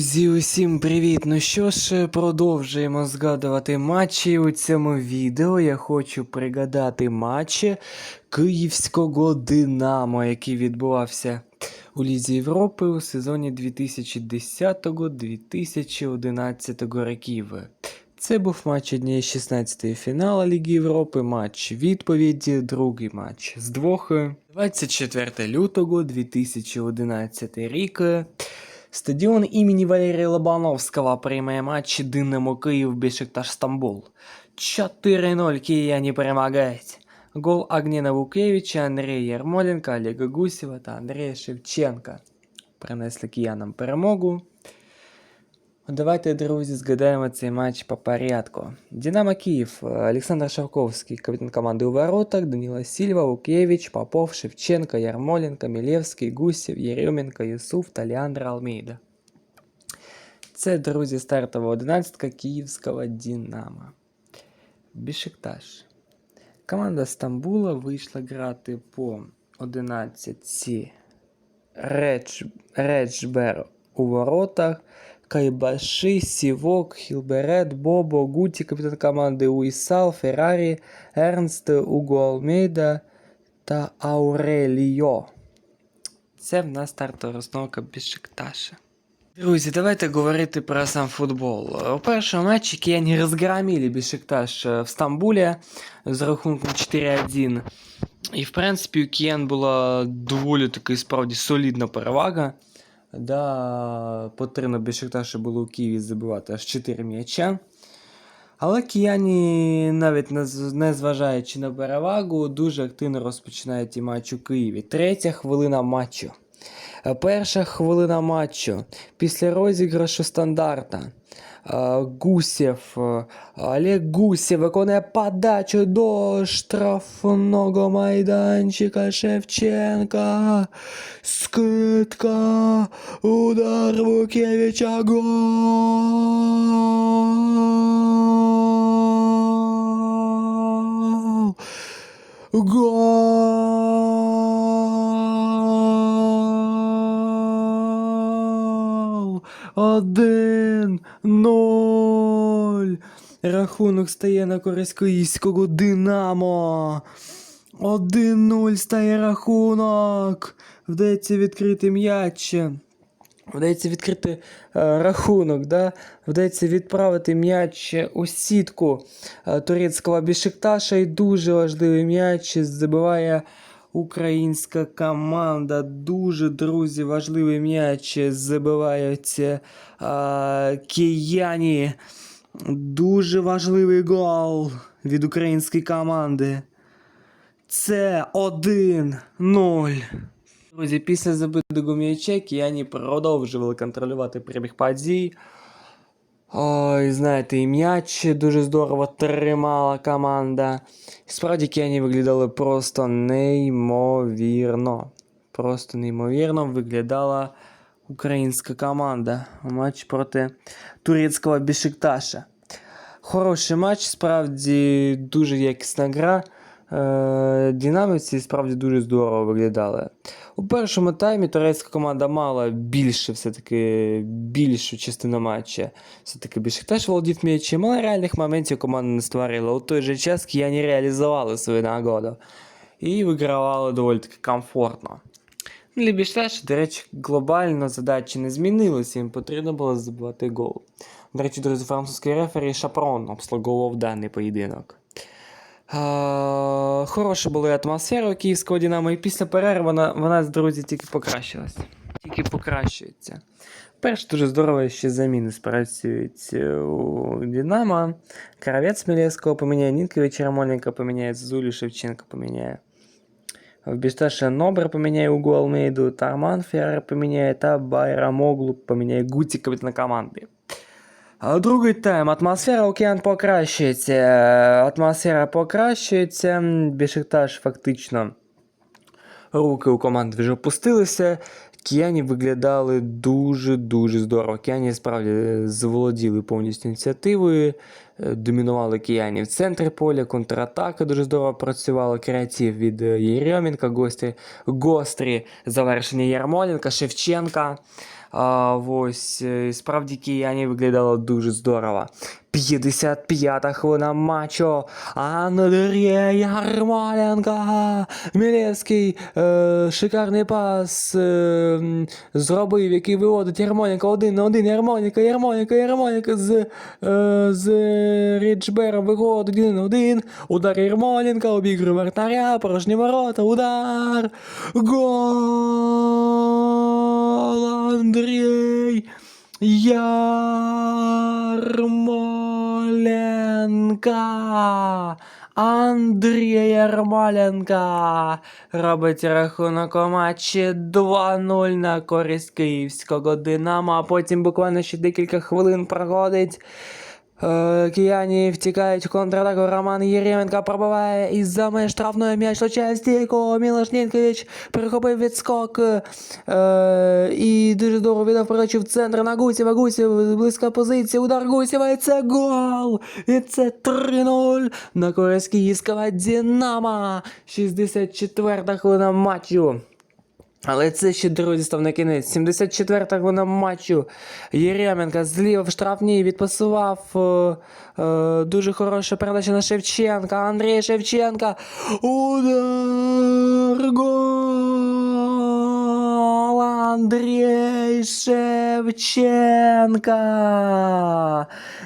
Друзі, усім привіт! Ну що ж, продовжуємо згадувати матчі. У цьому відео я хочу пригадати матчі Київського Динамо, який відбувався у Лізі Європи у сезоні 2010-2011 років. Це був матч однієї 16 фіналу Ліги Європи, матч відповіді, другий матч з двох. 24 лютого 2011 рік. Стадіон імені Валерія Лобановського приймає матч Динамо Київ Бешикташ Стамбул. 4-0 кияні перемагають. Гол Агніна Вукевича, Андрія Ярмоленка, Олега Гусєва та Андрія Шевченка принесли киянам перемогу. Давайте, друзі, згадаємо цей матч по порядку. Динамо Київ, Олександр Шавковський, капітан команди у воротах, Данила Сільва, Лукевич, Попов, Шевченко, Ярмоленко, Мілєвський, Гусєв, Єрьоменко, Юсуф та Леандр Алмейда. Це, друзі, стартова одинадцятка київського Динамо. Бішикташ. Команда Стамбула вийшла грати по 11 Редж... Реджбер у воротах. Кайбаши, Сівок, Хілберет, Бобо, Гуті, капітан команди Уісал, Феррарі, Ернст, Уго Алмейда та Ауреліо. Це в нас стартова розновка Бішикташа. Друзі, давайте говорити про сам футбол. У першому матчі кияні розгромили Бішикташ в Стамбулі з рахунком 4-1. І, в принципі, у киян була доволі таки справді солідна перевага. Да, потрібно Бешикташу було у Києві забивати аж 4 м'яча. Але кияні, навіть не- не зважаючи на перевагу, дуже активно розпочинають і матч у Києві. Третя хвилина матчу. Перша хвилина матчу. Після розіграшу стандарта. Е, Гусєв, е, Олег Гусєв виконує подачу до штрафного майданчика Шевченка. Скидка. Удар Вукевича. Гол. Гол! Рахунок стає на користь київського Динамо. 1-0 стає рахунок. Вдається відкрити м'яч. Вдається відкрити е, рахунок, да? вдається відправити м'яч у сітку е, турецького Бішикташа і дуже важливий м'яч забиває українська команда. Дуже, друзі, важливий м'яч забивають е, кияні. Дуже важливий гол від української команди. Це 1-0. Друзі, після забитого м'яча кияні продовжували контролювати перебіг подій. Ой, знаєте, і м'яч дуже здорово тримала команда. Справді кияні виглядали просто неймовірно. Просто неймовірно виглядала українська команда у матчі проти турецького Бішикташа. Хороший матч, справді дуже якісна гра. Е, Динаміці справді дуже здорово виглядали. У першому таймі турецька команда мала більше все-таки більшу частину матча. Все-таки більше теж володів м'ячем, але реальних моментів команда не створила. У той же час кияні реалізували свою нагоду і вигравали доволі таки комфортно. Для до речі, глобально задачі не змінилися, їм потрібно було забивати гол. До речі, друзі, французький рефері Шапрон обслуговував даний поєдинок. Е, Хороша була атмосфера у київського Динамо, і після перерви вона, вона друзі, тільки покращилася. Тільки покращується. Перш дуже здорово ще заміни спрацюють у Динамо. Кравець Мілєвського поміняє, Нінкович Рамоленко поміняє, Зулі Шевченко поміняє. В Бешташе Нобра поміняє Угу Алмейду, Тарман Феррер поміняє та Байрамоглу поміняє Гуті капітана команди. Другий тайм. Атмосфера океан покращується. Атмосфера покращується. Бешикташ фактично. Руки у команди вже опустилися. Кияні виглядали дуже-дуже здорово. Кіані справді заволоділи повністю ініціативою, е, домінували кияні в центрі поля, контратака дуже здорово працювала, креатив від Єрьомінка, Єрьоменка, гострі, гострі завершення Ярмоленка, Шевченка. А, ось, е, справді кияні виглядало дуже здорово. 55-та хвилина матчу. Андрій Ярмоленко. Мілевський е, шикарний пас е, зробив, який виводить Ярмоленко один на один. Ярмоленко, Ярмоленко, Ярмоленко з, е, з Ріджбером виходить один на один. Удар Ярмоленка, обігрує вратаря, порожні ворота, удар. Гол! Андрій Ярмоленка. Андрій Ярмоленка робить рахунок у матчі 2-0 на користь київського Динамо, а потім буквально ще декілька хвилин проходить. Е, Кияні втікають в контратаку. Роман Єременко пробиває із-за меж штрафної м'яч влучає в стійку. Мілош Нінкович перехопив відскок. Е, і дуже здорово віддав передачу в центр на Гусєва. Гусєв, близька позиція. Удар Гусєва і це гол! І це 3-0 на користь київського Динамо. 64-та хвилина матчу. Але це ще, друзі, став на кінець. 74-та хвилина матчу. Єременко зліва в штрафній відпасував. Е, е, дуже хороша передача на Шевченка. Андрій Шевченка. Удар! Гол! Андрій Шевченка.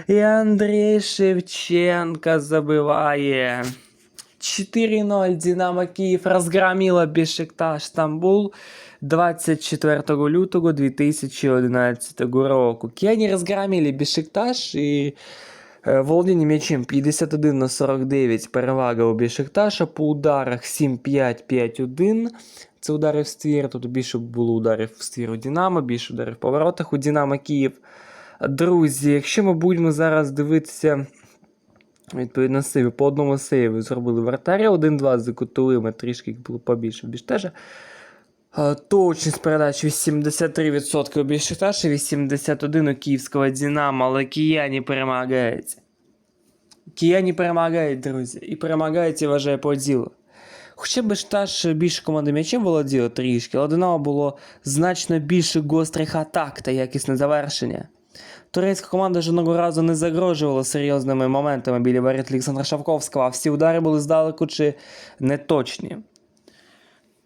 І Андрій Шевченка забиває. 4-0 Динамо Київ розгромила Бешикташ Стамбул 24 лютого 2011 року. Кияні розгромили Бешикташ і володіння м'ячем 51 на 49 перевага у Бешикташа по ударах 7-5-5-1. Це удари в ствір, тут більше було ударів в ствір у Динамо, більше ударів в поворотах у Динамо Київ. Друзі, якщо ми будемо зараз дивитися Відповідно, сейви по одному сейву зробили вратаря 1-2 за кутовими, трішки було побільше. Е, Точність передач 83% у Біштежа, 81% у київського Динамо, але кияні перемагають. Кияні перемагають, друзі, і перемагають, я вважаю, по ділу. Хоча Бешташ більше команди м'ячем володіло трішки, але Динамо було значно більше гострих атак та якісне завершення. Турецька команда жодного разу не загрожувала серйозними моментами біля воріт Олександра Шавковського, а всі удари були здалеку чи неточні.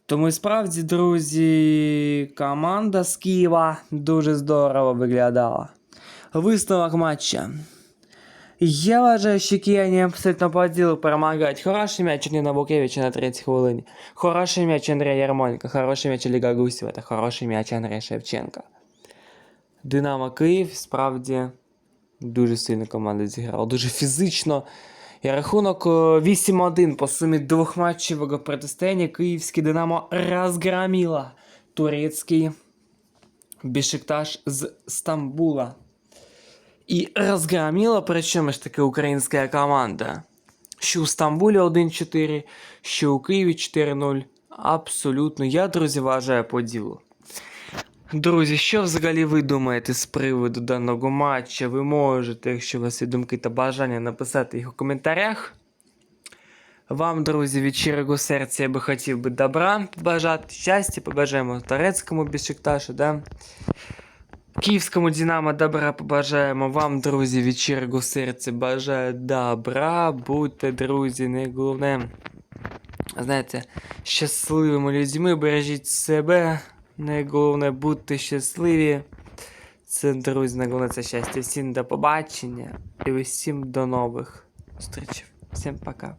Тому і справді, друзі, команда з Києва дуже здорово виглядала. Висновок матча. Я вважаю, що кияні абсолютно по ділу перемагають. Хороший м'яч Ніна Набукевича на третій хвилині. Хороший м'яч Андрія Ярмоленка, хороший м'яч Олега Гусєва та хороший м'яч Андрія Шевченка. Динамо Київ справді дуже сильна команда зіграла, дуже фізично. І рахунок е, 8-1 по сумі двохматчевого протистояння київське Динамо розгромило турецький Бешикташ з Стамбула. І розгромила, причому ж таки українська команда. Що у Стамбулі 1-4, що у Києві 4-0. Абсолютно, я, друзі, вважаю по ділу. Друзі, що взагалі ви думаєте з приводу даного матча? Ви можете, якщо у вас є думки та бажання, написати їх у коментарях. Вам, друзі, від щирого серця я би хотів би добра побажати, щастя, побажаємо Торецькому Бішикташу, да? Київському Динамо добра побажаємо вам, друзі, від щирого серця бажаю добра. Будьте, друзі, найголовне, знаєте, щасливими людьми, бережіть себе. Найголовне бути щасливі. Це, друзі, найголовне це щастя. Всім до побачення і усім до нових зустрічей. Всім пока.